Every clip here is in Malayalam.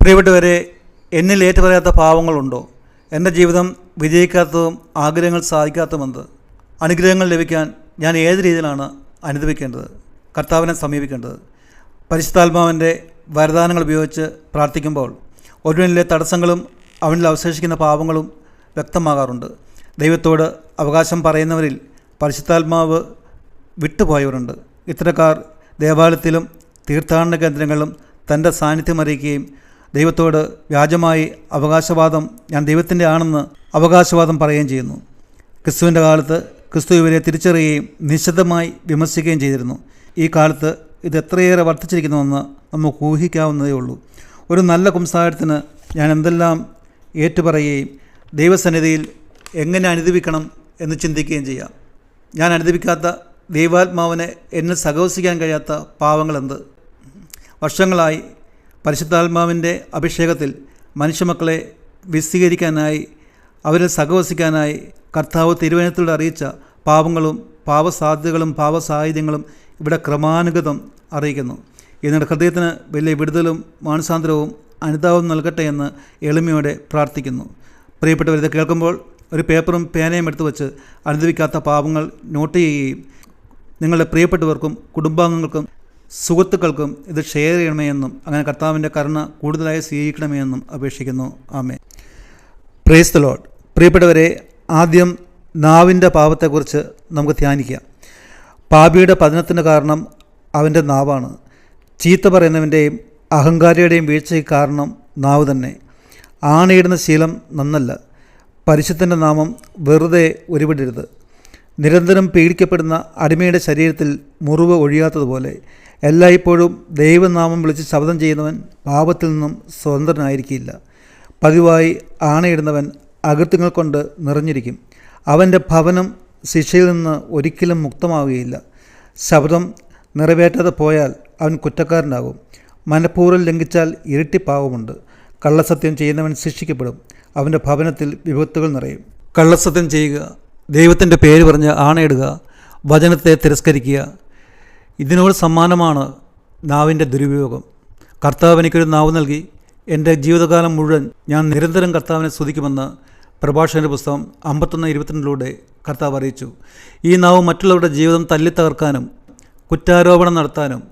പ്രിയപ്പെട്ടവരെ എന്നിൽ ഏറ്റുപറയാത്ത പാവങ്ങളുണ്ടോ? എന്റെ ജീവിതം വിജയിക്കാത്തതും ആഗ്രഹങ്ങൾ സാധിക്കാത്തതുമെന്ത്? അനുഗ്രഹങ്ങൾ ലഭിക്കാൻ ഞാൻ ഏത് രീതിയിലാണ് അനുഭവിക്കേണ്ടത് കർത്താവിനെ സമീപിക്കേണ്ടത്. പരിശുദ്ധാത്മാവിന്റെ വരദാനങ്ങൾ ഉപയോഗിച്ച് പ്രാർത്ഥിക്കുമ്പോൾ ഒരുവനിലെ തടസ്സങ്ങളും അവനിൽ അവശേഷിക്കുന്ന പാവങ്ങളും വ്യക്തമാകാറുണ്ട്. ദൈവത്തോട് അവകാശം പറയുന്നവരിൽ പരിശുദ്ധാത്മാവ് വിട്ടുപോയവരുണ്ട്. ഇത്തരക്കാർ ദേവാലയത്തിലും തീർത്ഥാടന കേന്ദ്രങ്ങളിലും തന്റെ സാന്നിധ്യം അറിയിക്കുകയും ദൈവത്തോട് വ്യാജമായി അവകാശവാദം ഞാൻ ദൈവത്തിന്റെ ആണെന്ന് അവകാശവാദം പറയുകയും ചെയ്യുന്നു. ക്രിസ്തുവിന്റെ കാലത്ത് ക്രിസ്തു ഇവരെ തിരിച്ചറിയുകയും നിശബ്ദമായി വിമർശിക്കുകയും ചെയ്തിരുന്നു. ഈ കാലത്ത് ഇത് എത്രയേറെ വർദ്ധിച്ചിരിക്കുന്നുവെന്ന് നമുക്ക് ഊഹിക്കാവുന്നതേ ഉള്ളൂ. ഒരു നല്ല കുംസാരത്തിന് ഞാൻ എന്തെല്ലാം ഏറ്റുപറയുകയും ദൈവസന്നിധിയിൽ എങ്ങനെ അനുദിപ്പിക്കണം എന്ന് ചിന്തിക്കുകയും ചെയ്യാം. ഞാൻ അനുദിപ്പിക്കാത്ത ദൈവാത്മാവിനെ എന്നെ സഹവസിക്കാൻ കഴിയാത്ത പാവങ്ങളെന്ത്? വർഷങ്ങളായി പരിശുദ്ധാത്മാവിന്റെ അഭിഷേകത്തിൽ മനുഷ്യമക്കളെ വിശദീകരിക്കാനായി അവരെ സഹവസിക്കാനായി കർത്താവ് തിരുവനന്തപുരത്തോട് അറിയിച്ച പാപങ്ങളും പാവസാധ്യതകളും പാവസാഹിത്യങ്ങളും ഇവിടെ ക്രമാനുഗതം അറിയിക്കുന്നു. എന്നിട്ട് ഹൃദയത്തിന് വലിയ വിടുതലും മാനസാന്തരവും അനുതാപം നൽകട്ടെ എന്ന് എളിമയോടെ പ്രാർത്ഥിക്കുന്നു. പ്രിയപ്പെട്ടവർ ഇത് കേൾക്കുമ്പോൾ ഒരു പേപ്പറും പേനയും എടുത്തു വച്ച് അനുദിക്കാത്ത പാപങ്ങൾ നോട്ട് ചെയ്യുകയും നിങ്ങളുടെ പ്രിയപ്പെട്ടവർക്കും കുടുംബാംഗങ്ങൾക്കും സുഹൃത്തുക്കൾക്കും ഇത് ഷെയർ ചെയ്യണമേ എന്നും അങ്ങനെ കർത്താവിന്റെ കരുണ കൂടുതലായി സ്വീകരിക്കണമേ എന്നും അപേക്ഷിക്കുന്നു. ആമേ പ്രേസ് ദ ലോഡ് പ്രിയപ്പെട്ടവരെ ആദ്യം നാവിന്റെ പാപത്തെക്കുറിച്ച് നമുക്ക് ധ്യാനിക്കാം. പാപിയുടെ പതനത്തിന് കാരണം അവന്റെ നാവാണ്. ചീത്ത പറയുന്നവന്റെയും അഹങ്കാരിയുടെയും വീഴ്ചയ്ക്ക് കാരണം നാവ് തന്നെ. ആണയിടുന്ന ശീലം നന്നല്ല. പരിശുദ്ധന്റെ നാമം വെറുതെ ഉരുവിടരുത് നിരന്തരം പീഡിക്കപ്പെടുന്ന അടിമയുടെ ശരീരത്തിൽ മുറിവ് ഒഴിയാത്തതുപോലെ എല്ലായ്പ്പോഴും ദൈവനാമം വിളിച്ച് ശബ്ദം ചെയ്യുന്നവൻ പാപത്തിൽ നിന്നും സ്വതന്ത്രനായിരിക്കില്ല. പതിവായി ആണയിടുന്നവൻ അകൃത്യങ്ങൾ കൊണ്ട് നിറഞ്ഞിരിക്കും. അവന്റെ ഭവനം ശിക്ഷയിൽ നിന്ന് ഒരിക്കലും മുക്തമാവുകയില്ല. ശബ്ദം നിറവേറ്റാതെ പോയാൽ അവൻ കുറ്റക്കാരനാകും. മനഃപൂർവം ലംഘിച്ചാൽ ഇരട്ടി പാവമുണ്ട് കള്ളസത്യം ചെയ്യുന്നവൻ ശിക്ഷിക്കപ്പെടും. അവന്റെ ഭവനത്തിൽ വിപത്തുകൾ നിറയും. കള്ളസത്യം ചെയ്യുക ദൈവത്തിന്റെ പേര് പറഞ്ഞ് ആണയിടുക വചനത്തെ തിരസ്കരിക്കുക ഇതിനോട് സമ്മാനമാണ് നാവിന്റെ ദുരുപയോഗം. കർത്താവ് എനിക്കൊരു നാവ് നൽകി. എന്റെ ജീവിതകാലം മുഴുവൻ ഞാൻ നിരന്തരം കർത്താവിനെ സ്തുതിക്കുമെന്ന് പ്രഭാഷകന്റെ പുസ്തകം അമ്പത്തൊന്ന് ഇരുപത്തിരണ്ടിലൂടെ കർത്താവ് അറിയിച്ചു. ഈ നാവ് മറ്റുള്ളവരുടെ ജീവിതം തല്ലി തകർക്കാനും കുറ്റാരോപണം നടത്താനും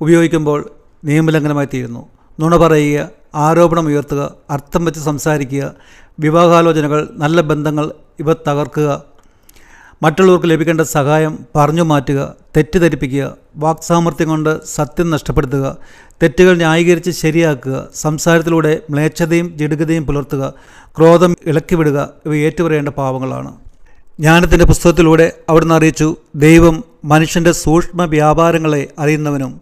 ഉപയോഗിക്കുമ്പോൾ നിയമലംഘനമായി തീരുന്നു. നുണ പറയുക ആരോപണം ഉയർത്തുക അർത്ഥം വെച്ച് സംസാരിക്കുക വിവാഹാലോചനകൾ നല്ല ബന്ധങ്ങൾ ഇവ തകർക്കുക മറ്റുള്ളവർക്ക് ലഭിക്കേണ്ട സഹായം പറഞ്ഞു മാറ്റുക തെറ്റിദ്ധരിപ്പിക്കുക വാക്സാമർത്ഥ്യം കൊണ്ട് സത്യം നഷ്ടപ്പെടുത്തുക തെറ്റുകൾ ന്യായീകരിച്ച് ശരിയാക്കുക സംസാരത്തിലൂടെ മ്ലേച്ഛതയും ജടുകതയും പുലർത്തുക ക്രോധം ഇളക്കിവിടുക ഇവ ഏറ്റുപറയേണ്ട പാവങ്ങളാണ്. ജ്ഞാനത്തിന്റെ പുസ്തകത്തിലൂടെ അവിടുന്ന് അറിയിച്ചു ദൈവം മനുഷ്യന്റെ സൂക്ഷ്മ വ്യാപാരങ്ങളെ അറിയുന്നവനും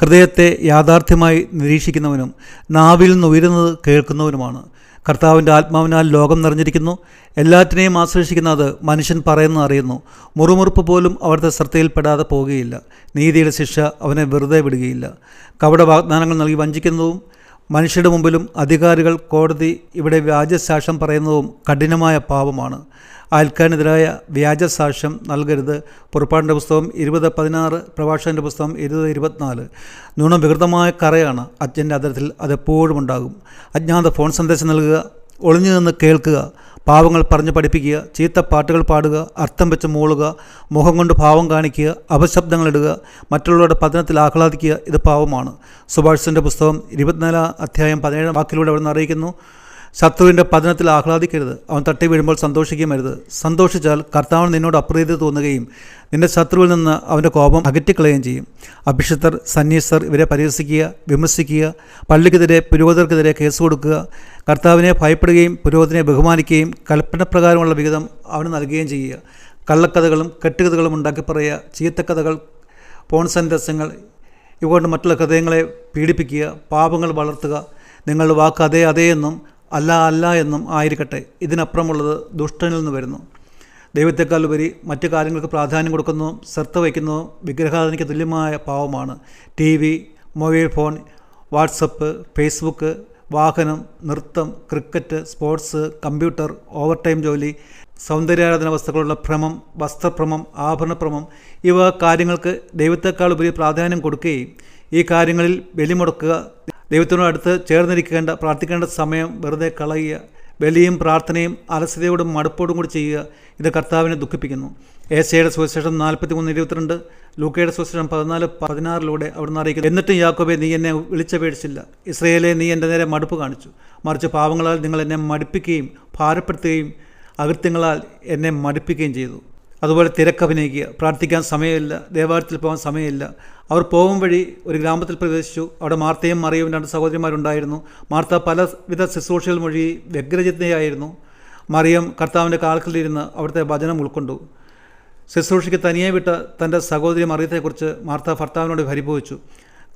ഹൃദയത്തെ യാഥാർത്ഥ്യമായി നിരീക്ഷിക്കുന്നവനും നാവിൽ നിന്ന് ഉയരുന്നത് കേൾക്കുന്നവനുമാണ്. കർത്താവിന്റെ ആത്മാവിനാൽ ലോകം നിറഞ്ഞിരിക്കുന്നു. എല്ലാറ്റിനെയും ആശ്ലേഷിക്കുന്ന അത് മനുഷ്യൻ പറയുന്നത് അറിയുന്നു. മുറുമുറുപ്പ് പോലും അവിടുത്തെ ശ്രദ്ധയിൽപ്പെടാതെ പോവുകയില്ല നീതിയുടെ ശിക്ഷ അവനെ വെറുതെ വിടുകയില്ല. കവട വാഗ്ദാനങ്ങൾ നൽകി വഞ്ചിക്കുന്നതും മനുഷ്യരുടെ മുമ്പിലും അധികാരികൾ കോടതി ഇവിടെ വ്യാജസാക്ഷ്യം പറയുന്നതും കഠിനമായ പാപമാണ്. അയൽക്കാരനെതിരായ വ്യാജസാക്ഷ്യം നൽകരുത്. പുറപ്പാടിന്റെ പുസ്തകം ഇരുപത് പതിനാറ് പ്രഭാഷകന്റെ പുസ്തകം ഇരുപത് ഇരുപത്തിനാല്. നുണ വികൃതമായ കറയാണ് അച്ഛന്റെ അതിരത്തിൽ അതെപ്പോഴും ഉണ്ടാകും. അജ്ഞാത ഫോൺ സന്ദേശം നൽകുക ഒളിഞ്ഞു നിന്ന് കേൾക്കുക പാവങ്ങൾ പറഞ്ഞു പഠിപ്പിക്കുക ചീത്ത പാട്ടുകൾ പാടുക അർത്ഥം വെച്ച് മൂളുക മുഖം കൊണ്ട് ഭാവം കാണിക്കുക അപശബ്ദങ്ങൾ ഇടുക മറ്റുള്ളവരുടെ പതനത്തിൽ ആഹ്ലാദിക്കുക ഇത് പാവമാണ്. സുഭാഷിന്റെ പുസ്തകം ഇരുപത്തിനാലാം അധ്യായം പതിനേഴാം വാക്കിലൂടെ അവിടെ നിന്ന് അറിയിക്കുന്നു ശത്രുവിന്റെ പതനത്തിൽ ആഹ്ലാദിക്കരുത്. അവൻ തട്ടി വീഴുമ്പോൾ സന്തോഷിക്കുമരുത് സന്തോഷിച്ചാൽ കർത്താവിന് നിന്നോട് അപ്രീതി തോന്നുകയും നിന്റെ ശത്രുവിൽ നിന്ന് അവന്റെ കോപം അകറ്റിക്കളയുകയും ചെയ്യും. അഭിഷിക്തർ സന്യസ്തർ ഇവരെ പരിഹസിക്കുക വിമർശിക്കുക പള്ളിക്കെതിരെ പുരോഹിതർക്കെതിരെ കേസ് കൊടുക്കുക കർത്താവിനെ ഭയപ്പെടുകയും പുരോഹിതനെ ബഹുമാനിക്കുകയും കൽപ്പനപ്രകാരമുള്ള വിഹിതം അവന് നൽകുകയും ചെയ്യുക. കള്ളക്കഥകളും കെട്ടുകഥകളും ഉണ്ടാക്കി പറയുക. ചീത്തക്കഥകൾ കഥകൾ രസങ്ങൾ ഇവ കൊണ്ട് മറ്റുള്ള ഹൃദയങ്ങളെ പീഡിപ്പിക്കുക. പാപങ്ങൾ വളർത്തുക. നിങ്ങളുടെ വാക്ക് അതേ അതേ എന്നും അല്ല അല്ല എന്നും ആയിരിക്കട്ടെ. ഇതിനപ്പുറമുള്ളത് ദുഷ്ടനിൽ നിന്ന് വരുന്നു. ദൈവത്തെക്കാൾ ഉപരി മറ്റു കാര്യങ്ങൾക്ക് പ്രാധാന്യം കൊടുക്കുന്നതും ശ്രദ്ധ വയ്ക്കുന്നതും വിഗ്രഹാധനയ്ക്ക് തുല്യമായ പാവമാണ്. T V mobile phone WhatsApp Facebook വാഹനം നൃത്തം cricket sports computer over time ജോലി സൗന്ദര്യാരാധന വസ്തുക്കളുള്ള ഭ്രമം വസ്ത്രഭ്രമം ആഭരണഭ്രമം ഇവ കാര്യങ്ങൾക്ക് ദൈവത്തെക്കാൾ ഉപരി പ്രാധാന്യം കൊടുക്കുകയും ഈ കാര്യങ്ങളിൽ ബലിമുടക്കുക ദൈവത്തിനോട് അടുത്ത് ചേർന്നിരിക്കേണ്ട പ്രാർത്ഥിക്കേണ്ട സമയം വെറുതെ കളയുക ബലിയും പ്രാർത്ഥനയും അലസതയോടും മടുപ്പോടും കൂടി ചെയ്യുക ഇത് കർത്താവിനെ ദുഃഖിപ്പിക്കുന്നു. ഏസയുടെ സുവിശേഷം നാൽപ്പത്തി മൂന്ന് ഇരുപത്തിരണ്ട് ലൂക്കയുടെ സുവിശേഷം പതിനാല് പതിനാറിലൂടെ അവിടുന്ന് അറിയിക്കുന്നു. എന്നിട്ടും യാക്കോബെ നീ എന്നെ വിളിച്ചപേക്ഷിച്ചില്ല. ഇസ്രയേലെ നീ എന്റെ നേരെ മടുപ്പ് കാണിച്ചു. മറിച്ച് പാവങ്ങളാൽ നിങ്ങൾ എന്നെ മടുപ്പിക്കുകയും ഭാരപ്പെടുത്തുകയും അകൃത്യങ്ങളാൽ എന്നെ മടുപ്പിക്കുകയും ചെയ്തു. അതുപോലെ തിരക്കഭിനയിക്കുക പ്രാർത്ഥിക്കാൻ സമയമില്ല. ദേവാലയത്തിൽ പോകാൻ സമയമില്ല. അവർ പോകും വഴി ഒരു ഗ്രാമത്തിൽ പ്രവേശിച്ചു. അവിടെ മാർത്തയും മറിയും രണ്ട് സഹോദരിമാരുണ്ടായിരുന്നു. മാർത്ത പലവിധ ശുശ്രൂഷകൾ മൊഴി വ്യഗ്രചിത്തയായിരുന്നു മറിയം കർത്താവിന്റെ കാൽക്കലിരുന്ന് അവിടുത്തെ വചനം ഉൾക്കൊണ്ടു. ശുശ്രൂഷയ്ക്ക് തനിയെ വിട്ട തന്റെ സഹോദരി മറിയത്തെക്കുറിച്ച് മാർത്ത ഭർത്താവിനോട് പരിഭവിച്ചു.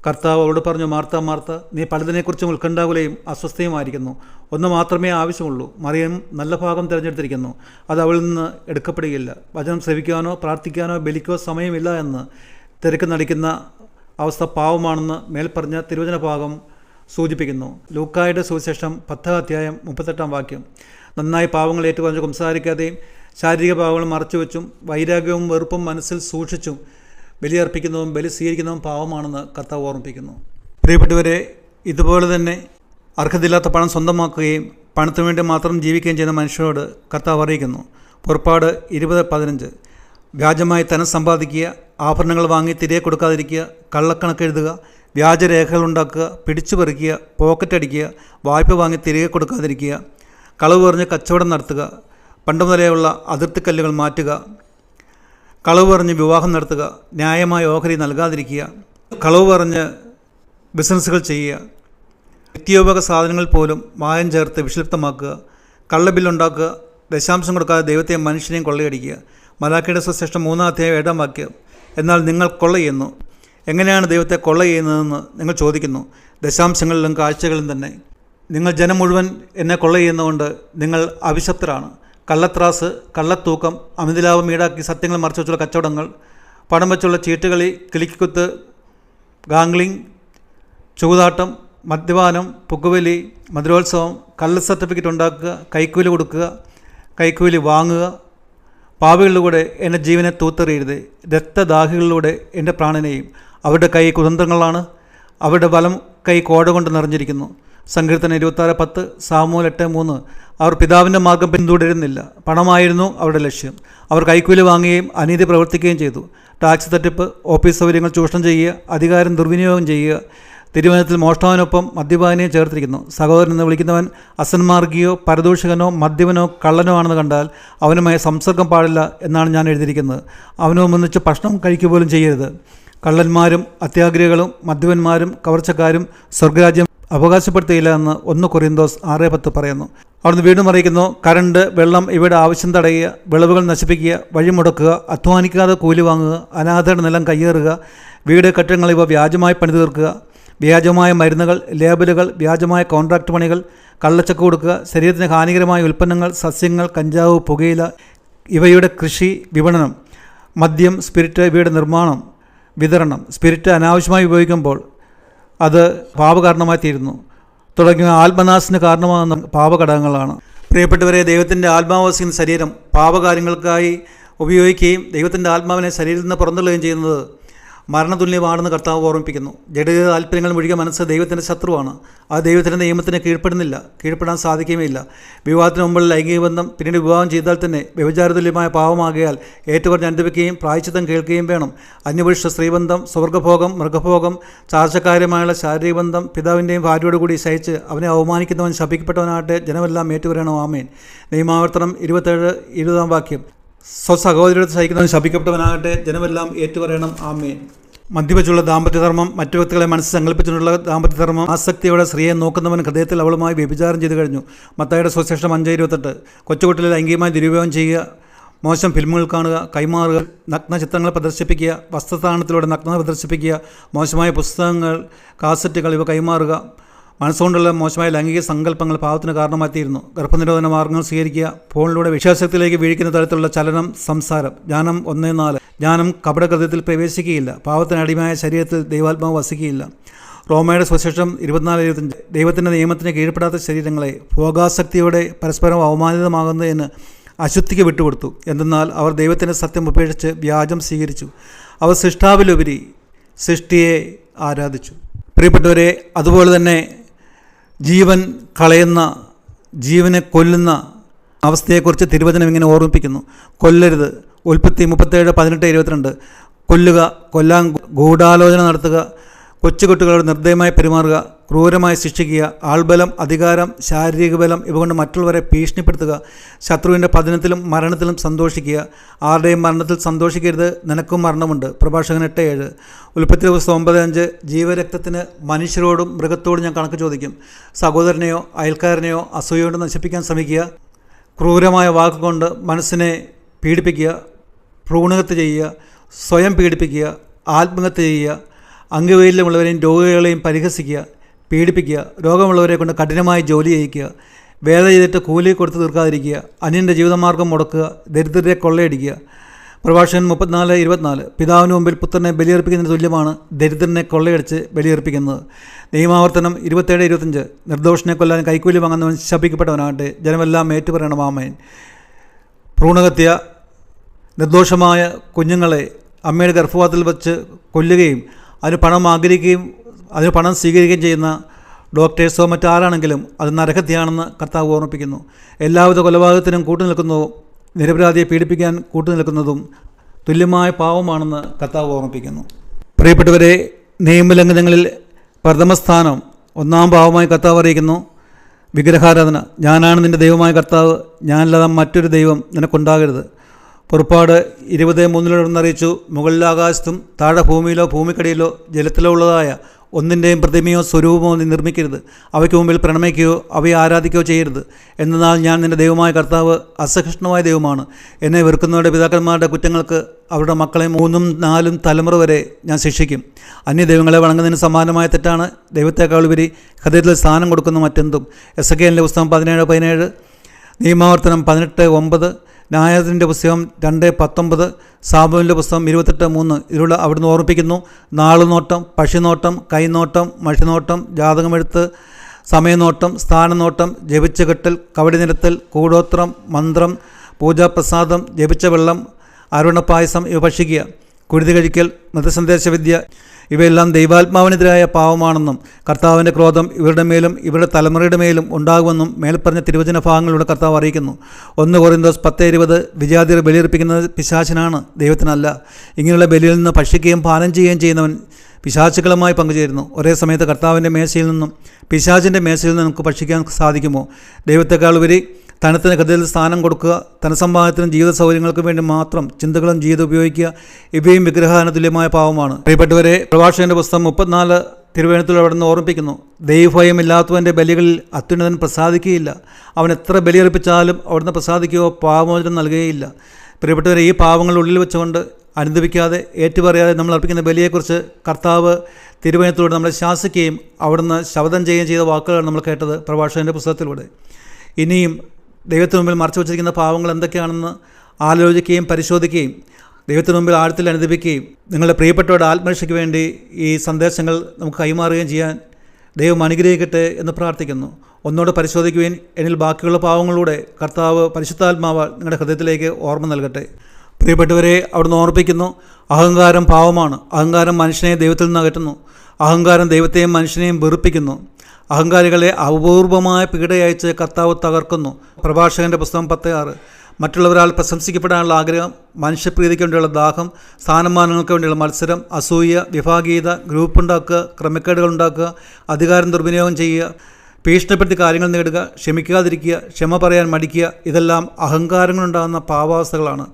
കർത്താവ് അവളോട് പറഞ്ഞു മാർത്ത മാർത്ത നീ പലതിനെക്കുറിച്ചും ഉത്കണ്ഠാകുലയും അസ്വസ്ഥയുമായിരിക്കുന്നു. ഒന്ന് മാത്രമേ ആവശ്യമുള്ളൂ. മറിയം നല്ല ഭാഗം തിരഞ്ഞെടുത്തിരിക്കുന്നു. അത് അവളിൽ നിന്ന് എടുക്കപ്പെടുകയില്ല. വചനം ശ്രവിക്കാനോ പ്രാർത്ഥിക്കാനോ ബലിക്കോ സമയമില്ല എന്ന് തിരക്ക് നടിക്കുന്ന അവസ്ഥ പാവമാണെന്ന് മേൽപ്പറഞ്ഞ തിരുവചന ഭാഗം സൂചിപ്പിക്കുന്നു. ലൂക്കായുടെ സുവിശേഷം പത്താം അധ്യായം മുപ്പത്തെട്ടാം വാക്യം. നന്നായി പാവങ്ങൾ ഏറ്റുപറഞ്ഞ് സംസാരിക്കാതെയും ശാരീരിക പാവങ്ങൾ മറച്ചുവെച്ചും വൈരാഗ്യവും വെറുപ്പും മനസ്സിൽ സൂക്ഷിച്ചും ബലിയർപ്പിക്കുന്നതും ബലി സ്വീകരിക്കുന്നതും പാവമാണെന്ന് കർത്താവ് ഓർമ്മിപ്പിക്കുന്നു. പ്രിയപ്പെട്ടവരെ ഇതുപോലെ തന്നെ അർഹതയില്ലാത്ത പണം സ്വന്തമാക്കുകയും പണത്തിനു വേണ്ടി മാത്രം ജീവിക്കുകയും ചെയ്യുന്ന മനുഷ്യരോട് കർത്താവ് അറിയിക്കുന്നു. പുറപ്പാട് ഇരുപത് പതിനഞ്ച്. വ്യാജമായി ധനം സമ്പാദിക്കുക ആഭരണങ്ങൾ വാങ്ങി തിരികെ കൊടുക്കാതിരിക്കുക കള്ളക്കണക്ക് എഴുതുക വ്യാജരേഖകൾ ഉണ്ടാക്കുക പിടിച്ചു പറിക്കുക പോക്കറ്റ് അടിക്കുക വായ്പ വാങ്ങി തിരികെ കൊടുക്കാതിരിക്കുക കളവ് പറഞ്ഞ് കച്ചവടം നടത്തുക പണ്ട് മുതലേയുള്ള അതിർത്തിക്കല്ലുകൾ മാറ്റുക കളവ് പറഞ്ഞ് വിവാഹം നടത്തുക ന്യായമായ ഓഹരി നൽകാതിരിക്കുക കളവ് പറഞ്ഞ് ബിസിനസ്സുകൾ ചെയ്യുക നിത്യോപക സാധനങ്ങൾ പോലും മായം ചേർത്ത് വിഷലിപ്തമാക്കുക കള്ളബില്ലുണ്ടാക്കുക ദശാംശം കൊടുക്കാതെ ദൈവത്തെയും മനുഷ്യനെയും കൊള്ളയടിക്കുക മലാഖയുടെ സുശേഷം മൂന്നാം അധ്യായം ഏഴാം വാക്യം എന്നാൽ നിങ്ങൾ കൊള്ള ചെയ്യുന്നു. എങ്ങനെയാണ് ദൈവത്തെ കൊള്ള ചെയ്യുന്നതെന്ന് നിങ്ങൾ ചോദിക്കുന്നു. ദശാംശങ്ങളിലും കാഴ്ചകളിലും തന്നെ. നിങ്ങൾ ജനം മുഴുവൻ എന്നെ കൊള്ള ചെയ്യുന്നതുകൊണ്ട് നിങ്ങൾ അവിശപ്തരാണ്. കള്ളത്രാസ് കള്ളത്തൂക്കം അമിതലാഭം ഈടാക്കി സത്യങ്ങൾ മറച്ചു വെച്ചുള്ള കച്ചവടങ്ങൾ പണം വെച്ചുള്ള ചീട്ടുകളി കിളിക്കുത്ത് ഗാംഗ്ലിംഗ് ചൂതാട്ടം മദ്യപാനം പുകവലി മധുരോത്സവം കള്ള സർട്ടിഫിക്കറ്റ് ഉണ്ടാക്കുക കൈക്കൂലി കൊടുക്കുക കൈക്കൂലി വാങ്ങുക പാവികളിലൂടെ എന്റെ ജീവനെ തൂത്തെറിയരുത് രക്തദാഹികളിലൂടെ എന്റെ പ്രാണനെയും അവരുടെ കൈ കുതന്ത്രങ്ങളാണ് അവരുടെ ബലം കൈ കോട കൊണ്ട് നിറഞ്ഞിരിക്കുന്നു. സങ്കീർത്തനം ഇരുപത്താറ് പത്ത് സാമൂൽ എട്ട് മൂന്ന് അവർ പിതാവിന്റെ മാർഗം പിന്തുടരുന്നില്ല. പണമായിരുന്നു അവരുടെ ലക്ഷ്യം. അവർ കൈക്കൂലി വാങ്ങുകയും അനീതി പ്രവർത്തിക്കുകയും ചെയ്തു. ടാക്സ് തട്ടിപ്പ് ഓഫീസ് സൗകര്യങ്ങൾ ചൂഷണം ചെയ്യുക അധികാരം ദുർവിനിയോഗം ചെയ്യുക തിരുവനന്തപുരത്തിൽ മോഷ്ടാവിനൊപ്പം മദ്യപാനിയെ ചേർത്തിരിക്കുന്നു. സഹോദരൻ എന്ന് വിളിക്കുന്നവൻ അസന്മാർഗിയോ പരദൂഷകനോ മദ്യപനോ കള്ളനോ ആണെന്ന് കണ്ടാൽ അവനുമായി സംസർഗം പാടില്ല എന്നാണ് ഞാൻ എഴുതിയിരിക്കുന്നത്. അവനെ ഒന്നിച്ച് ഭക്ഷണം കഴിക്കുക പോലും ചെയ്യരുത്. കള്ളന്മാരും അത്യാഗ്രഹികളും മദ്യപന്മാരും കവർച്ചക്കാരും സ്വർഗരാജ്യം അവകാശപ്പെടുത്തിയില്ല എന്ന് ഒന്ന് കൊറിന്തോസ് ആറ് പത്ത് പറയുന്നു. അവിടുന്ന് വീണ്ടും അറിയിക്കുന്നു കറണ്ട് വെള്ളം ഇവയുടെ ആവശ്യം തടയുക വിളവുകൾ നശിപ്പിക്കുക വഴിമുടക്കുക അധ്വാനിക്കാതെ കൂലി വാങ്ങുക അനാഥയുടെ നിലം കയ്യേറുക വീട് കെട്ടിടങ്ങൾ ഇവ വ്യാജമായി പണി തീർക്കുക വ്യാജമായ മരുന്നുകൾ ലേബലുകൾ വ്യാജമായ കോൺട്രാക്ട് പണികൾ കള്ളച്ചക്ക കൊടുക്കുക ശരീരത്തിന് ഹാനികരമായ ഉൽപ്പന്നങ്ങൾ സസ്യങ്ങൾ കഞ്ചാവ് പുകയില ഇവയുടെ കൃഷി വിപണനം മദ്യം സ്പിരിറ്റ് ഇവയുടെ നിർമ്മാണം വിതരണം സ്പിരിറ്റ് അനാവശ്യമായി ഉപയോഗിക്കുമ്പോൾ അത് പാപകാരണമായി തീരുന്നു. തുടങ്ങിയ ആത്മനാശത്തിന് കാരണമാകുന്ന പാപഘടകങ്ങളാണ്. പ്രിയപ്പെട്ടവരെ ദൈവത്തിന്റെ ആത്മാവസിക്കുന്ന ശരീരം പാപകാര്യങ്ങൾക്കായി ഉപയോഗിക്കുകയും ദൈവത്തിന്റെ ആത്മാവിനെ ശരീരത്തിൽ നിന്ന് പുറന്തള്ളുകയും ചെയ്യുന്നത് മരണതുല്യമാണെന്ന് കർത്താവ് ഓർമ്മിപ്പിക്കുന്നു. ജഡിത താല്പര്യങ്ങൾ മുഴുകിയ മനസ്സ് ദൈവത്തിന്റെ ശത്രുവാണ്. ആ ദൈവത്തിന്റെ നിയമത്തിന് കീഴ്പ്പെടുന്നില്ല. കീഴ്പ്പെടാൻ സാധിക്കുകയുമില്ല. വിവാഹത്തിന് മുമ്പിൽ ലൈംഗിക ബന്ധം പിന്നീട് വിവാഹം ചെയ്താൽ തന്നെ വ്യഭിചാരതുല്യമായ പാവമാകിയാൽ ഏറ്റവും അനുഭവിക്കുകയും പ്രായച്ചിത്തം കേൾക്കുകയും വേണം. അന്യപുരുഷ സ്ത്രീബന്ധം സ്വർഗഭോഗം മൃഗഭോഗം ചാർച്ചക്കാര്യമായുള്ള ശാരീരിക ബന്ധം പിതാവിന്റെയും ഭാര്യയോട് കൂടി സഹിച്ച് അവനെ അവമാനിക്കുന്നവൻ ശപിക്കപ്പെട്ടവനാകട്ടെ ജനമെല്ലാം ഏറ്റുപറയണോ. ആമേൻ. നിയമാവർത്തനം ഇരുപത്തേഴ് ഇരുപതാം വാക്യം. സ്വസഹോദരിയുടെ സഹിക്കുന്നവൻ ശപിക്കപ്പെട്ടവനാകട്ടെ. ജനമെല്ലാം ഏറ്റുപറയണം. ആമേ മദ്യപിച്ചുള്ള ദാമ്പത്യധർമ്മം മറ്റു വ്യക്തികളെ മനസ്സ് സങ്കല്പിച്ചുള്ള ദാമ്പത്യധർമ്മം ആസക്തിയോടെ സ്ത്രീയെ നോക്കുന്നവൻ ഹൃദയത്തിൽ അവളുമായി വ്യഭിചാരം ചെയ്തു കഴിഞ്ഞു. മത്തായുടെ സ്വശേഷം അഞ്ച് ഇരുപത്തെട്ട്. കൊച്ചുകുട്ടികളെ ലൈംഗികമായി ദുരുപയോഗം ചെയ്യുക മോശം ഫിലിമുകൾ കാണുക കൈമാറുക നഗ്ന ചിത്രങ്ങൾ പ്രദർശിപ്പിക്കുക വസ്ത്രസ്ഥാനത്തിലൂടെ നഗ്നത പ്രദർശിപ്പിക്കുക മോശമായ പുസ്തകങ്ങൾ കാസറ്റുകൾ ഇവ കൈമാറുക മനസ്സുകൊണ്ടുള്ള മോശമായ ലൈംഗിക സങ്കല്പങ്ങൾ പാവത്തിന് കാരണമായിത്തീരുന്നു. ഗർഭനിരോധന മാർഗങ്ങൾ സ്വീകരിക്കുക ഫോണിലൂടെ വിശ്വാസത്തിലേക്ക് വീഴിക്കുന്ന തരത്തിലുള്ള ചലനം സംസാരം ജ്ഞാനം ഒന്നേ നാല്. ജ്ഞാനം കപടകൃത്യത്തിൽ പ്രവേശിക്കുകയില്ല പാവത്തിന് അടിമയായ ശരീരത്തിൽ ദൈവാത്മാവ് വസിക്കുകയില്ല. റോമയുടെ സുശേഷം ഇരുപത്തിനാല് ഇരുപത്തഞ്ച് ദൈവത്തിന്റെ നിയമത്തിന് കീഴ്പ്പെടാത്ത ശരീരങ്ങളെ ഭോഗാസക്തിയോടെ പരസ്പരം അവമാനിതമാകുന്നതിന് അശുദ്ധിക്ക് വിട്ടുകൊടുത്തു. എന്തെന്നാൽ അവർ ദൈവത്തിന്റെ സത്യം ഉപേക്ഷിച്ച് വ്യാജം സ്വീകരിച്ചു. അവർ സൃഷ്ടാവിലുപരി സൃഷ്ടിയെ ആരാധിച്ചു. പ്രിയപ്പെട്ടവരെ അതുപോലെ തന്നെ ജീവൻ കളയുന്ന ജീവനെ കൊല്ലുന്ന അവസ്ഥയെക്കുറിച്ച് തിരുവചനം ഇങ്ങനെ ഓർമ്മിപ്പിക്കുന്നു. കൊല്ലരുത്. ഉൽപ്പത്തി മുപ്പത്തേഴ് പതിനെട്ട് ഇരുപത്തിരണ്ട്. കൊല്ലുക കൊല്ലാൻ ഗൂഢാലോചന നടത്തുക. കൊച്ചുകുട്ടികളോട് നിർദ്ദയമായി പെരുമാറുക. ക്രൂരമായി ശിക്ഷിക്കുക ആൾബലം അധികാരം ശാരീരിക ബലം ഇവ കൊണ്ട് മറ്റുള്ളവരെ ഭീഷണിപ്പെടുത്തുക ശത്രുവിന്റെ പതനത്തിലും മരണത്തിലും സന്തോഷിക്കുക. ആരുടെയും മരണത്തിൽ സന്തോഷിക്കരുത് നിനക്കും മരണമുണ്ട്. പ്രഭാഷകൻ എട്ട് ഏഴ്. ഉൽപ്പത്തി ദിവസം ഒമ്പത് അഞ്ച് ജീവരക്തത്തിന് മനുഷ്യരോടും മൃഗത്തോടും ഞാൻ കണക്ക് ചോദിക്കും. സഹോദരനെയോ അയൽക്കാരനെയോ അസൂയോട് നശിപ്പിക്കാൻ ശ്രമിക്കുക. ക്രൂരമായ വാക്കുകൊണ്ട് മനസ്സിനെ പീഡിപ്പിക്കുക. ഭ്രൂണഹത്യ ചെയ്യുക. സ്വയം പീഡിപ്പിക്കുക. ആത്മഹത്യ ചെയ്യുക. അംഗവൈകല്യമുള്ളവരെയും രോഗികളെയും പരിഹസിക്കുക. പീഡിപ്പിക്കുക രോഗമുള്ളവരെ കൊണ്ട് കഠിനമായി ജോലി ചെയ്യിക്കുക വേദ ചെയ്തിട്ട് കൂലി കൊടുത്ത് തീർക്കാതിരിക്കുക അന്യന്റെ ജീവിതമാർഗം മുടക്കുക ദരിദ്രരെ കൊള്ളയടിക്കുക. പ്രഭാഷകൻ മുപ്പത്തിനാല് ഇരുപത്തിനാല്. പിതാവിന് മുമ്പിൽ പുത്രനെ ബലിയർപ്പിക്കുന്നതിന് തുല്യമാണ് ദരിദ്രനെ കൊള്ളയടിച്ച് ബലിയർപ്പിക്കുന്നത്. നിയമാവർത്തനം ഇരുപത്തേഴ് ഇരുപത്തഞ്ച്. നിർദോഷനെ കൊല്ലാൻ കൈക്കൂലി വാങ്ങുന്നവൻ ശപിക്കപ്പെട്ടവനാകട്ടെ. ജനമെല്ലാം ഏറ്റുപറയണം. ആമേൻ. ഭ്രൂണഹത്യ നിർദോഷമായ കുഞ്ഞുങ്ങളെ അമ്മയുടെ ഗർഭപാത്രത്തിൽ വച്ച് കൊല്ലുകയും അതിന് പണം ആഗ്രഹിക്കുകയും അതിന് പണം സ്വീകരിക്കുകയും ചെയ്യുന്ന ഡോക്ടേഴ്സോ മറ്റാരാണെങ്കിലും അത് നരഹത്യാണെന്ന് കർത്താവ് ഓർമ്മിപ്പിക്കുന്നു. എല്ലാവിധ കൊലപാതകത്തിനും കൂട്ടുനിൽക്കുന്നതും നിരപരാധിയെ പീഡിപ്പിക്കാൻ കൂട്ടുനിൽക്കുന്നതും തുല്യമായ പാവമാണെന്ന് കർത്താവ് ഓർമ്മിപ്പിക്കുന്നു. പ്രിയപ്പെട്ടവരെ നിയമലംഘനങ്ങളിൽ പ്രഥമസ്ഥാനം ഒന്നാം പാവമായി കർത്താവ് അറിയിക്കുന്നു. വിഗ്രഹാരാധന. ഞാനാണ് നിന്റെ ദൈവമായ കർത്താവ്. ഞാനല്ലാതെ മറ്റൊരു ദൈവം നിനക്കുണ്ടാകരുത്. പുറപ്പാട് ഇരുപത് മൂന്നിലോടൊന്നറിയിച്ചു മുകളിലാകാശത്തും താഴെ ഭൂമിയിലോ ഭൂമിക്കടിയിലോ ജലത്തിലോ ഉള്ളതായ ഒന്നിന്റെയും പ്രതിമയോ സ്വരൂപമോ നീ നിർമ്മിക്കരുത്. അവയ്ക്ക് മുമ്പിൽ പ്രണമിക്കുകയോ അവയെ ആരാധിക്കുകയോ ചെയ്യരുത്. എന്നാൽ ഞാൻ നിന്റെ ദൈവമായ കർത്താവ് അസഹിഷ്ണുവായ ദൈവമാണ്. എന്നെ വെറുക്കുന്നവരുടെ പിതാക്കന്മാരുടെ കുറ്റങ്ങൾക്ക് അവരുടെ മക്കളെ മൂന്നും നാലും തലമുറ വരെ ഞാൻ ശിക്ഷിക്കും. അന്യ ദൈവങ്ങളെ വണങ്ങുന്നതിന് സമാനമായ തെറ്റാണ് ദൈവത്തെക്കാൾ ഉപരി ഹൃദയത്തിൽ സ്ഥാനം കൊടുക്കുന്ന മറ്റെന്തും. എസ് കെ എന്റെ പുസ്തകം പതിനേഴ് പതിനേഴ്. നിയമാവർത്തനം പതിനെട്ട് ഒമ്പത്. ന്യായത്തിന്റെ പുസ്തകം രണ്ട് പത്തൊമ്പത് സാബുവിന്റെ പുസ്തകം ഇരുപത്തെട്ട് മൂന്ന് ഇതിലൂടെ അവിടുന്ന് ഓർമ്മിപ്പിക്കുന്നു. നാളുനോട്ടം പക്ഷിനോട്ടം കൈനോട്ടം മഷിനോട്ടം ജാതകമെഴുത്ത് സമയനോട്ടം സ്ഥാനനോട്ടം ജപിച്ച കെട്ടൽ കവടി നിരത്തൽ കൂടോത്രം മന്ത്രം പൂജാപ്രസാദം ജപിച്ച വെള്ളം അരുണപായസം ഇവ ഭക്ഷിക്കുക കുരുതി കഴിക്കൽ മൃതസന്ദേശവിദ്യ ഇവയെല്ലാം ദൈവാത്മാവിനെതിരായ പാവമാണെന്നും കർത്താവിന്റെ ക്രോധം ഇവരുടെ മേലും ഇവരുടെ തലമുറയുടെ മേലും ഉണ്ടാകുമെന്നും മേൽപ്പറഞ്ഞ തിരുവചന ഭാഗങ്ങളിലൂടെ കർത്താവ് അറിയിക്കുന്നു. ഒന്ന് കുറയുന്നോസ് പത്ത് ഇരുപത് വിജാതിർ ബലിയർപ്പിക്കുന്നത് പിശാചിനാണ് ദൈവത്തിനല്ല. ഇങ്ങനെയുള്ള ബലിയിൽ നിന്ന് ഭക്ഷിക്കുകയും പാനം ചെയ്യുകയും ചെയ്യുന്നവൻ പിശാചുക്കളുമായി പങ്കുചേരുന്നു. ഒരേ സമയത്ത് കർത്താവിന്റെ മേശയിൽ നിന്നും പിശാചിന്റെ മേശയിൽ നിന്നും നമുക്ക് ഭക്ഷിക്കാൻ സാധിക്കുമോ? ദൈവത്തെക്കാൾ ഉപരി തനത്തിന് ഹൃദയത്തിൽ സ്ഥാനം കൊടുക്കുക ധനസമ്പാദത്തിനും ജീവിത സൗകര്യങ്ങൾക്കും വേണ്ടി മാത്രം ചിന്തകളും ജീവിതം ഉപയോഗിക്കുക ഇവയും വിഗ്രഹാന തുല്യമായ പാവമാണ്. പ്രിയപ്പെട്ടവരെ പ്രഭാഷകന്റെ പുസ്തകം മുപ്പത്തിനാല് തിരുവനന്തപുരത്തിൽ അവിടെ നിന്ന് ഓർമ്മിപ്പിക്കുന്നു. ദൈവഭയമില്ലാത്തവന്റെ ബലികളിൽ അത്യുന്നതൻ പ്രസാദിക്കുകയില്ല. അവൻ എത്ര ബലിയർപ്പിച്ചാലും അവിടുന്ന് പ്രസാദിക്കുകയോ പാവമോചനം നൽകുകയില്ല. പ്രിയപ്പെട്ടവരെ ഈ പാവങ്ങൾ ഉള്ളിൽ വെച്ചുകൊണ്ട് അനുദപിക്കാതെ ഏറ്റുപറയാതെ നമ്മൾ അർപ്പിക്കുന്ന ബലിയെക്കുറിച്ച് കർത്താവ് തിരുവനന്തപുരത്തോട് നമ്മളെ ശാസിക്കുകയും അവിടുന്ന് ശബ്ദം ചെയ്യുകയും ചെയ്ത വാക്കുകളാണ് നമ്മൾ കേട്ടത് പ്രഭാഷകന്റെ പുസ്തകത്തിലൂടെ. ഇനിയും ദൈവത്തിന് മുമ്പിൽ മറച്ചു വച്ചിരിക്കുന്ന പാവങ്ങൾ എന്തൊക്കെയാണെന്ന് ആലോചിക്കുകയും പരിശോധിക്കുകയും ദൈവത്തിന് മുമ്പിൽ ആഴത്തിൽ അനുദപിക്കുകയും നിങ്ങളുടെ പ്രിയപ്പെട്ടവരുടെ ആത്മരക്ഷയ്ക്ക് വേണ്ടി ഈ സന്ദേശങ്ങൾ നമുക്ക് കൈമാറുകയും ചെയ്യാൻ ദൈവം അനുഗ്രഹിക്കട്ടെ എന്ന് പ്രാർത്ഥിക്കുന്നു. ഒന്നുകൂടെ പരിശോധിക്കുകയും എന്നിൽ ബാക്കിയുള്ള പാവങ്ങളിലൂടെ കർത്താവ് പരിശുദ്ധാത്മാവ് നിങ്ങളുടെ ഹൃദയത്തിലേക്ക് ഓർമ്മ നൽകട്ടെ. പ്രിയപ്പെട്ടവരെ അവിടുന്ന് ഓർപ്പിക്കുന്നു അഹങ്കാരം പാവമാണ്. അഹങ്കാരം മനുഷ്യനെ ദൈവത്തിൽ നിന്ന് അകറ്റുന്നു. അഹങ്കാരം ദൈവത്തെയും മനുഷ്യനെയും വെറുപ്പിക്കുന്നു. അഹങ്കാരികളെ അപൂർവമായ പീഡയച്ച് കർത്താവ് തകർക്കുന്നു. പ്രഭാഷകന്റെ പുസ്തകം പത്ത് ആറ് മറ്റുള്ളവരാൽ പ്രശംസിക്കപ്പെടാനുള്ള ആഗ്രഹം മനുഷ്യപ്രീതിക്ക് വേണ്ടിയുള്ള ദാഹം സ്ഥാനമാനങ്ങൾക്ക് വേണ്ടിയുള്ള മത്സരം അസൂയ വിഭാഗീയത ഗ്രൂപ്പ് ഉണ്ടാക്കുക ക്രമക്കേടുകൾ ഉണ്ടാക്കുക അധികാരം ദുർവിനിയോഗം ചെയ്യുക ഭീഷണിപ്പെടുത്തി കാര്യങ്ങൾ നേടുക ക്ഷമിക്കാതിരിക്കുക ക്ഷമ പറയാൻ മടിക്കുക ഇതെല്ലാം അഹങ്കാരങ്ങളുണ്ടാകുന്ന പാവാവസ്ഥകളാണ്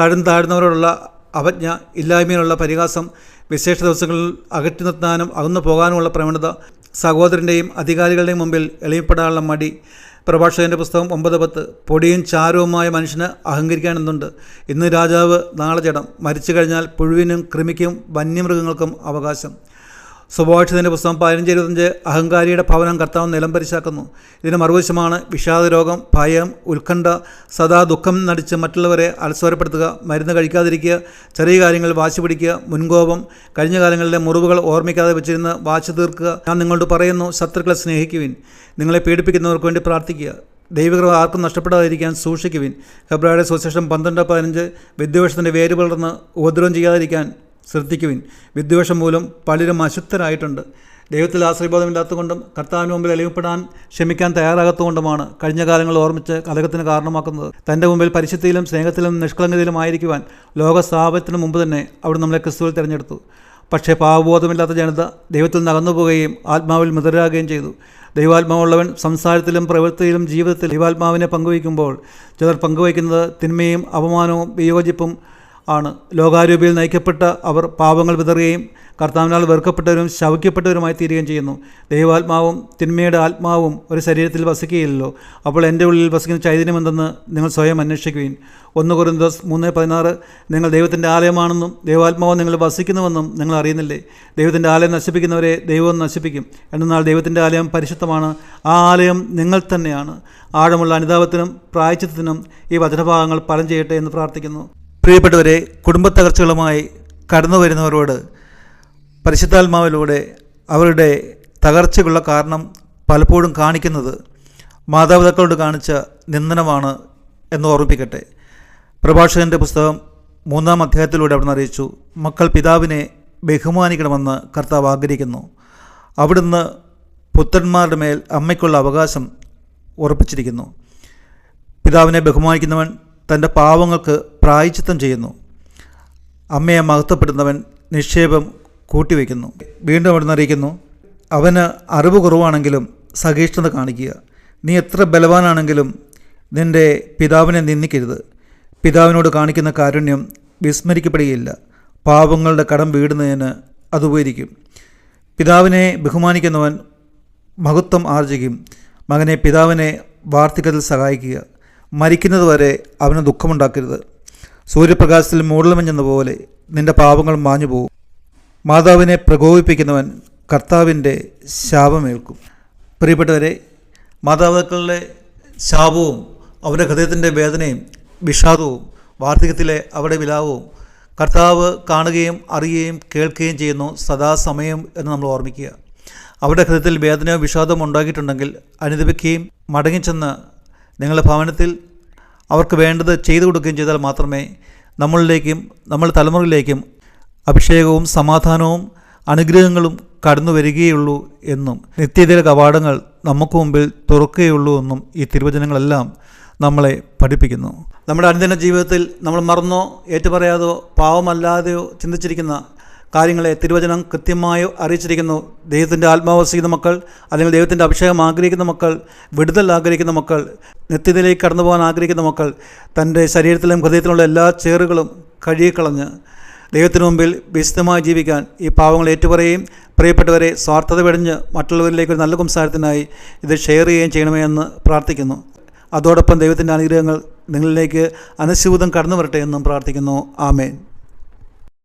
തഴും താഴ്ന്നവരോടുള്ള അവജ്ഞ ഇല്ലായ്മയിലുള്ള പരിഹാസം വിശേഷ ദിവസങ്ങളിൽ അകറ്റി നിർത്താനും അകന്നു പോകാനുമുള്ള പ്രവണത സഹോദരന്റെയും അധികാരികളുടെയും മുമ്പിൽ എളിയപ്പെടാനുള്ള മടി പ്രഭാഷകന്റെ പുസ്തകം ഒമ്പത് പത്ത് പൊടിയും ചാരവുമായ മനുഷ്യന് അഹങ്കരിക്കാനെന്നുണ്ട്. ഇന്ന് രാജാവ് നാളെ ജഡം. മരിച്ചു കഴിഞ്ഞാൽ പുഴുവിനും കൃമിക്കും വന്യമൃഗങ്ങൾക്കും അവകാശം. സുഭാഷിതന്റെ പുസ്തകം പതിനഞ്ച് ഇരുപത്തഞ്ച് അഹങ്കാരിയുടെ ഭവനം കർത്താവ് നിലംപരിശാക്കുന്നു ഇതിന് മറുവശമാണ് വിഷാദരോഗം ഭയം ഉത്കണ്ഠ സദാ ദുഃഖം നടിച്ച് മറ്റുള്ളവരെ അലസ്വരപ്പെടുത്തുക മരുന്ന് കഴിക്കാതിരിക്കുക ചെറിയ കാര്യങ്ങൾ വാശി പിടിക്കുക മുൻകോപം കഴിഞ്ഞ കാലങ്ങളിലെ മുറിവുകൾ ഓർമ്മിക്കാതെ വെച്ചിരുന്ന് വാശി തീർക്കുക. ഞാൻ നിങ്ങളോട് പറയുന്നു ശത്രുക്കളെ സ്നേഹിക്കുവിൻ. നിങ്ങളെ പീഡിപ്പിക്കുന്നവർക്ക് വേണ്ടി പ്രാർത്ഥിക്കുക. ദൈവകൃപ ആർക്കും നഷ്ടപ്പെടാതിരിക്കാൻ സൂക്ഷിക്കുവിൻ. ഫെബ്രുവരി അസോസിയേഷൻ പന്ത്രണ്ട് പതിനഞ്ച് വിദ്വേഷത്തിന്റെ വേര് വളർന്ന് ഉപദ്രവം ചെയ്യാതിരിക്കാൻ ശ്രദ്ധിക്കുവിൻ. വിദ്വേഷം മൂലം പലരും അശുദ്ധരായിട്ടുണ്ട്. ദൈവത്തിൽ ആശ്രയബോധമില്ലാത്തതുകൊണ്ടും കർത്താവിന് മുമ്പിൽ എളിമപ്പെടാൻ ക്ഷമിക്കാൻ തയ്യാറാകത്തുകൊണ്ടുമാണ് കഴിഞ്ഞ കാലങ്ങൾ ഓർമ്മിച്ച് കലകത്തിന് കാരണമാക്കുന്നത്. തന്റെ മുമ്പിൽ പരിശുദ്ധിയിലും സ്നേഹത്തിലും നിഷ്കളങ്കതയിലും ആയിരിക്കുവാൻ ലോക സ്ഥാപനത്തിന് മുമ്പ് തന്നെ അവിടെ നമ്മളെ ക്രിസ്തുവിൽ തിരഞ്ഞെടുത്തു. പക്ഷേ പാവബോധമില്ലാത്ത ജനത ദൈവത്തിൽ നിന്ന് പോവുകയും ആത്മാവിൽ മിതരാകുകയും ചെയ്തു. ദൈവാത്മാവുള്ളവൻ സംസാരത്തിലും പ്രവൃത്തിയിലും ജീവിതത്തിൽ ദൈവാത്മാവിനെ പങ്കുവയ്ക്കുമ്പോൾ ചിലർ പങ്കുവയ്ക്കുന്നത് തിന്മയും അപമാനവും വിയോജിപ്പും ആണ്. ലോകാരൂപിയിൽ നയിക്കപ്പെട്ട അവർ പാപങ്ങൾ വിതറുകയും കർത്താവിനാൽ വെറുക്കപ്പെട്ടവരും ശവിക്കപ്പെട്ടവരുമായി തീരുകയും ചെയ്യുന്നു. ദൈവാത്മാവും തിന്മയുടെ ആത്മാവും ഒരു ശരീരത്തിൽ വസിക്കുകയില്ലല്ലോ. അപ്പോൾ എന്റെ ഉള്ളിൽ വസിക്കുന്ന ചൈതന്യം ചൈതന്യമെന്തെന്ന് നിങ്ങൾ സ്വയം അന്വേഷിക്കുകയും ഒന്ന് കുറിന്തോസ് മൂന്ന് പതിനാറ് നിങ്ങൾ ദൈവത്തിന്റെ ആലയമാണെന്നും ദൈവാത്മാവ് നിങ്ങൾ വസിക്കുന്നുവെന്നും നിങ്ങൾ അറിയുന്നില്ലേ? ദൈവത്തിന്റെ ആലയം നശിപ്പിക്കുന്നവരെ ദൈവം നശിപ്പിക്കും. എന്നാൽ ദൈവത്തിന്റെ ആലയം പരിശുദ്ധമാണ്. ആ ആലയം നിങ്ങൾ തന്നെയാണ്. ആഴമുള്ള അനുതാപത്തിനും പ്രായച്ചിത്തത്തിനും ഈ വചനഭാഗങ്ങൾ ഫലം ചെയ്യട്ടെ എന്ന് പ്രാർത്ഥിക്കുന്നു. പ്രിയപ്പെട്ടവരെ കുടുംബത്തകർച്ചകളുമായി കടന്നു വരുന്നവരോട് പരിശുദ്ധാത്മാവിലൂടെ അവരുടെ തകർച്ചയ്ക്കുള്ള കാരണം പലപ്പോഴും കാണിക്കുന്നത് മാതാപിതാക്കളോട് കാണിച്ച നിന്ദനമാണ് എന്ന് ഓർമ്മിപ്പിക്കട്ടെ. പ്രഭാഷകന്റെ പുസ്തകം മൂന്നാം അധ്യായത്തിലൂടെ അവിടുന്ന് അറിയിച്ചു മക്കൾ പിതാവിനെ ബഹുമാനിക്കണമെന്ന് കർത്താവ് ആഗ്രഹിക്കുന്നു. അവിടുന്ന് പുത്രന്മാരുടെ മേൽ അമ്മയ്ക്കുള്ള അവകാശം ഉറപ്പിച്ചിരിക്കുന്നു. പിതാവിനെ ബഹുമാനിക്കുന്നവൻ തന്റെ പാവങ്ങൾക്ക് പ്രായച്ചിത്തം ചെയ്യുന്നു. അമ്മയെ മഹത്വപ്പെടുന്നവൻ നിക്ഷേപം കൂട്ടിവെക്കുന്നു വീണ്ടും അവിടുന്ന് അറിയിക്കുന്നു അവന് അറിവ് കുറവാണെങ്കിലും സഹിഷ്ണുത കാണിക്കുക. നീ എത്ര ബലവാനാണെങ്കിലും നിന്റെ പിതാവിനെ നിന്ദിക്കരുത്. പിതാവിനോട് കാണിക്കുന്ന കാരുണ്യം വിസ്മരിക്കപ്പെടുകയില്ല. പാവങ്ങളുടെ കടം വീടുന്നതിന് അത് ഉപകരിക്കും. പിതാവിനെ ബഹുമാനിക്കുന്നവൻ മഹത്വം ആർജിക്കും. മകനെ പിതാവിനെ വാർദ്ധക്യത്തിൽ സഹായിക്കുക. മരിക്കുന്നതുവരെ അവന് ദുഃഖമുണ്ടാക്കരുത്. സൂര്യപ്രകാശത്തിൽ മൂടലമഞ്ഞെന്ന പോലെ നിന്റെ പാപങ്ങൾ മാഞ്ഞു പോകും മാതാവിനെ പ്രകോപിപ്പിക്കുന്നവൻ കർത്താവിന്റെ ശാപമേൽക്കും. പ്രിയപ്പെട്ടവരെ മാതാപിതാക്കളുടെ ശാപവും അവരുടെ ഹൃദയത്തിന്റെ വേദനയും വിഷാദവും വാർദ്ധക്യത്തിലെ അവരുടെ വിലാവവും കർത്താവ് കാണുകയും അറിയുകയും കേൾക്കുകയും ചെയ്യുന്നു സദാസമയം എന്ന് നമ്മൾ ഓർമ്മിക്കുക. അവരുടെ ഹൃദയത്തിൽ വേദനയോ വിഷാദമോ ഉണ്ടാക്കിയിട്ടുണ്ടെങ്കിൽ അനുദപിക്കുകയും മടങ്ങിച്ചെന്ന് നിങ്ങളുടെ ഭവനത്തിൽ അവർക്ക് വേണ്ടത് ചെയ്തു കൊടുക്കുകയും ചെയ്താൽ മാത്രമേ നമ്മളിലേക്കും നമ്മുടെ തലമുറയിലേക്കും അഭിഷേകവും സമാധാനവും അനുഗ്രഹങ്ങളും കടന്നു വരികയുള്ളൂ എന്നും നിത്യതയുടെ കവാടങ്ങൾ നമുക്ക് മുമ്പിൽ തുറക്കുകയുള്ളൂ എന്നും ഈ തിരുവചനങ്ങളെല്ലാം നമ്മളെ പഠിപ്പിക്കുന്നു. നമ്മുടെ അനുദിന ജീവിതത്തിൽ നമ്മൾ മറന്നോ ഏറ്റുപറയാതോ പാവമല്ലാതെയോ ചിന്തിച്ചിരിക്കുന്ന കാര്യങ്ങളെ തിരുവചനം കൃത്യമായി അറിയിച്ചിരിക്കുന്നു. ദൈവത്തിന്റെ ആത്മാവ് വസിക്കുന്ന മക്കൾ അല്ലെങ്കിൽ ദൈവത്തിന്റെ അഭിഷേകം ആഗ്രഹിക്കുന്ന മക്കൾ വിടുതൽ ആഗ്രഹിക്കുന്ന മക്കൾ നിത്യതയിലേക്ക് കടന്നു പോകാൻ ആഗ്രഹിക്കുന്ന മക്കൾ തന്റെ ശരീരത്തിലും ഹൃദയത്തിലുള്ള എല്ലാ ചേറുകളും കഴുകിക്കളഞ്ഞ് ദൈവത്തിനു മുമ്പിൽ വിശുദ്ധമായി ജീവിക്കാൻ ഈ പാവങ്ങൾ ഏറ്റുപറയുകയും പ്രിയപ്പെട്ടവരെ സ്വാർത്ഥത വെടിഞ്ഞ് മറ്റുള്ളവരിലേക്ക് ഒരു നല്ല സംസാരത്തിനായി ഇത് ഷെയർ ചെയ്യുകയും ചെയ്യണമേ എന്ന് പ്രാർത്ഥിക്കുന്നു. അതോടൊപ്പം ദൈവത്തിന്റെ അനുഗ്രഹങ്ങൾ നിങ്ങളിലേക്ക് അനുസ്യൂതം കടന്നു വരട്ടെ എന്നും പ്രാർത്ഥിക്കുന്നു. ആമേൻ.